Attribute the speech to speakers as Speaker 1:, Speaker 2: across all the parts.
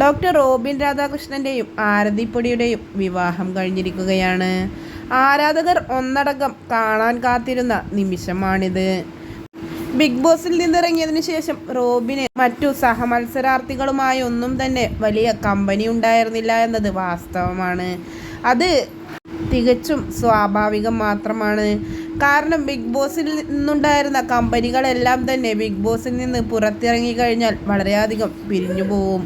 Speaker 1: Doctor Robin രാധാകൃഷ്ണന്റെയും ആരതിപ്പൊടിയുടെയും വിവാഹം കഴിഞ്ഞിരിക്കുകയാണ്. ആരാധകർ ഒന്നടങ്കം കാണാൻ കാത്തിരുന്ന നിമിഷമാണിത്. ബിഗ് ബോസിൽ നിന്നിറങ്ങിയതിനു ശേഷം റോബിന് മറ്റു സഹമത്സരാർത്ഥികളുമായി ഒന്നും തന്നെ വലിയ കമ്പനി ഉണ്ടായിരുന്നില്ല എന്നത് വാസ്തവമാണ്. അത് തികച്ചും സ്വാഭാവികം മാത്രമാണ്. കാരണം ബിഗ് ബോസിൽ നിന്നുണ്ടായിരുന്ന കമ്പനികളെല്ലാം തന്നെ ബിഗ് ബോസിൽ നിന്ന് പുറത്തിറങ്ങി കഴിഞ്ഞാൽ വളരെയധികം പിരിഞ്ഞു പോവും.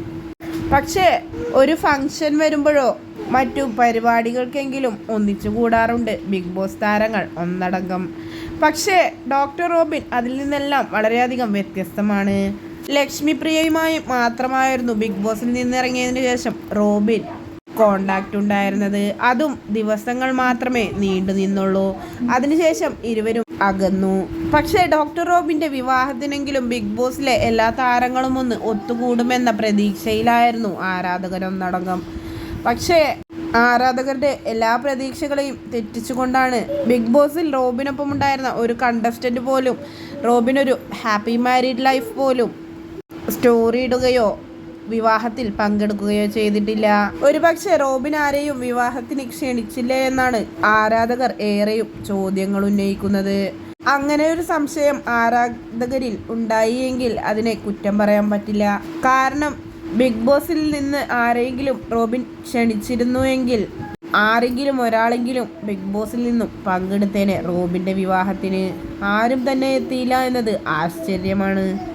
Speaker 1: പക്ഷേ ഒരു ഫംഗ്ഷൻ വരുമ്പോഴോ മറ്റു പരിപാടികൾക്കെങ്കിലും ഒന്നിച്ചു കൂടാറുണ്ട് ബിഗ് ബോസ് താരങ്ങൾ ഒന്നടങ്കം. പക്ഷേ ഡോക്ടർ റോബിൻ അതിൽ നിന്നെല്ലാം വളരെയധികം വ്യത്യസ്തമാണ്. ലക്ഷ്മി പ്രിയയുമായി മാത്രമായിരുന്നു ബിഗ് ബോസിൽ നിന്നിറങ്ങിയതിനു ശേഷം റോബിൻ കോണ്ടാക്റ്റ് ഉണ്ടായിരുന്നത്. അതും ദിവസങ്ങൾ മാത്രമേ നീണ്ടു നിന്നുള്ളൂ അതിനുശേഷം ഇരുവരും അകന്നു. പക്ഷേ ഡോക്ടർ റോബിന്റെ വിവാഹത്തിനെങ്കിലും ബിഗ് ബോസിലെ എല്ലാ താരങ്ങളും ഒന്ന് ഒത്തുകൂടുമെന്ന പ്രതീക്ഷയിലായിരുന്നു ആരാധകരൊന്നടങ്കം പക്ഷേ ആരാധകരുടെ എല്ലാ പ്രതീക്ഷകളെയും തെറ്റിച്ചുകൊണ്ടാണ് ബിഗ് ബോസിൽ റോബിനൊപ്പം ഉണ്ടായിരുന്ന ഒരു കണ്ടസ്റ്റന്റ് പോലും റോബിനൊരു ഹാപ്പി മാരീഡ് ലൈഫ് പോലും സ്റ്റോറി ഇടുകയോ വിവാഹത്തിൽ പങ്കെടുക്കുകയോ ചെയ്തിട്ടില്ല. ഒരുപക്ഷെ റോബിൻ ആരെയും വിവാഹത്തിന് ക്ഷണിച്ചില്ല എന്നാണ് ആരാധകർ ഏറെയും ചോദ്യങ്ങൾ ഉന്നയിക്കുന്നത്. അങ്ങനെ ഒരു സംശയം ആരാധകരിൽ ഉണ്ടായി എങ്കിൽ അതിനെ കുറ്റം പറയാൻ പറ്റില്ല. കാരണം ബിഗ് ബോസിൽ നിന്ന് ആരെങ്കിലും റോബിൻ ക്ഷണിച്ചിരുന്നുവെങ്കിൽ ആരെങ്കിലും ഒരാളെങ്കിലും ബിഗ് ബോസിൽ നിന്നും പങ്കെടുത്തേനെ റോബിന്റെ വിവാഹത്തിന്. ആരും തന്നെ എത്തിയില്ല എന്നത് ആശ്ചര്യമാണ്.